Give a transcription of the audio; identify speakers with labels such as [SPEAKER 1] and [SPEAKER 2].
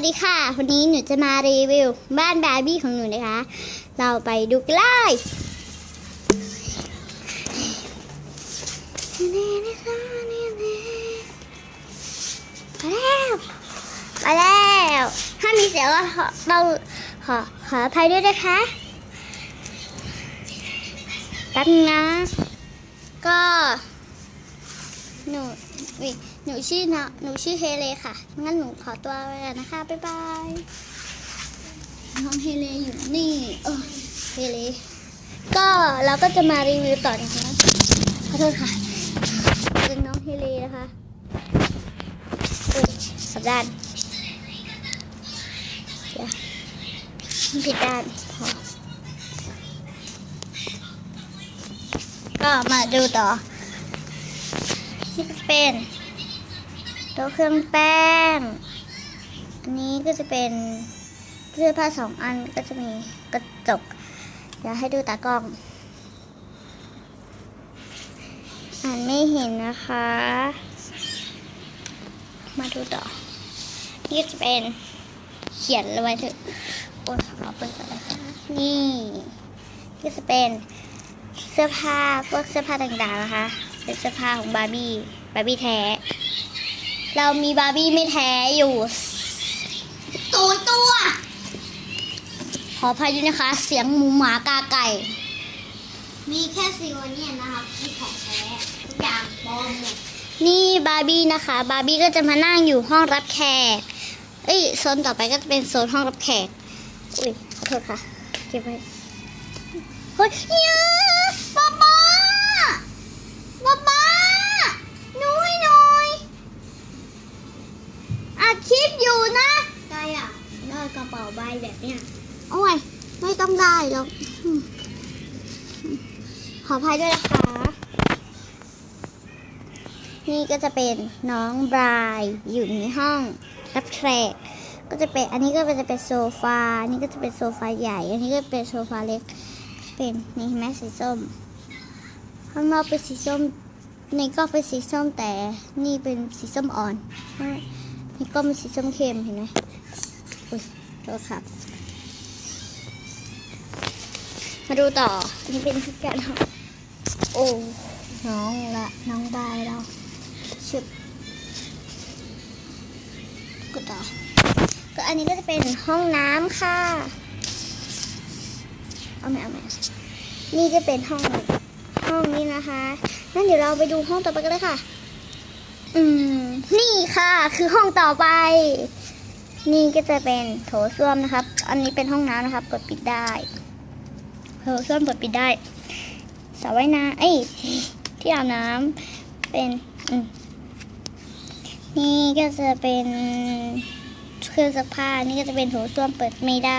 [SPEAKER 1] วัสดีค่ะ วันนี้หนูจะมารีวิว บ้านบาร์บี้ของหนูนะคะ เราไปดูกันเลยนี่นะคะนี่เลยมาแล้วมาแล้วถ้ามีเสียงก็ขอต้องขอขออภัยด้วยนะคะแป๊บนึงนะก็ วิหนูชื่อนะหนูชื่อเฮเลค่ะ งั้นหนูขอตัวไปก่อนนะคะ บ๊ายบาย น้องเฮเลอยู่นี่เออเฮเล ก็เราก็จะมารีวิวต่อนะคะขอโทษค่ะ เป็นน้องเฮเลนะคะอุ้ยสับด้านเดี๋ยวผิดด้านพอก็มาดูต่อ นี่ก็จะเป็นตัวเครื่องแป้ง อันนี้ก็จะเป็นเสื้อผ้าสองอันก็จะมีกระจก เดี๋ยวให้ดูตากล้อง อ่านไม่เห็นนะคะ มาดูต่อ นี่จะเป็นเขียนเอาไว้ถอะโอ้ยขอเปิดก่อนนะคะนี่ก็จะเป็นเสื้อผ้าพวกเสื้อผ้าต่างๆนะคะ เป็นเสื้อผ้าของบาร์บี้ บาร์บี้แท้ เรามีบาร์บี้ไม่แท้อยู่ศูนย์ตัว ขออภัยด้วยนะคะ เสียงหมูหมากาไก่
[SPEAKER 2] มีแค่ซีโอเนียนนะครับที่ของแท้ทุกอย่างปลอมหมด
[SPEAKER 1] นี่บาร์บี้นะคะ บาร์บี้ก็จะมานั่งอยู่ห้องรับแขก เอ้ยโซนต่อไปก็จะเป็นโซนห้องรับแขก อุ้ยขอโทษค่ะ เก็บไว้ เฮ้ยอยาป๊าป๊าป๊าป๊าหนูให้หน่อย อัดคลิปอยู่นะ
[SPEAKER 2] ได้อะได้กระเป๋าใบแบบเนี้ย
[SPEAKER 1] โอ้ย ไม่ต้องได้หรอกอืมขออภัยด้วยนะคะ นี่ก็จะเป็นน้องบรายอยู่ในห้องรับแขกก็จะเป็นอันนี้ก็จะเป็นโซฟาอันนี้ก็จะเป็นโซฟาใหญ่ อันนี้ก็เป็นโซฟาเล็ก เป็นนี่เห็นไหมสีส้มข้างนอกเป็นสีส้ม ในก็เป็นสีส้มแต่นี่เป็นสีส้มอ่อน นี่ก็เป็นสีส้มเข้มเห็นไหมอุ้ยโทษครับ มาดูต่อ อันนี้เป็นทุกอย่างโอ้น้องละน้องบายเราชึบกดต่อ ก็อันนี้ก็จะเป็นห้องน้ำค่ะ เอาไหมเอาไหมนี่ก็เป็นห้องห้องนี้นะคะ งั้นเดี๋ยวเราไปดูห้องต่อไปกันเลยค่ะ อืม นี่ค่ะ คือห้องต่อไป นี่ก็จะเป็นโถส้วมนะครับ อันนี้เป็นห้องน้ำนะครับกดปิดได้โถส้วมเปิดปิดได้สระว่ายน้ำเอ้ยที่อาบน้ำเป็นนี่ก็จะเป็นเครื่องซักผ้านี่ก็จะเป็นโถส้วมเปิดไม่ได้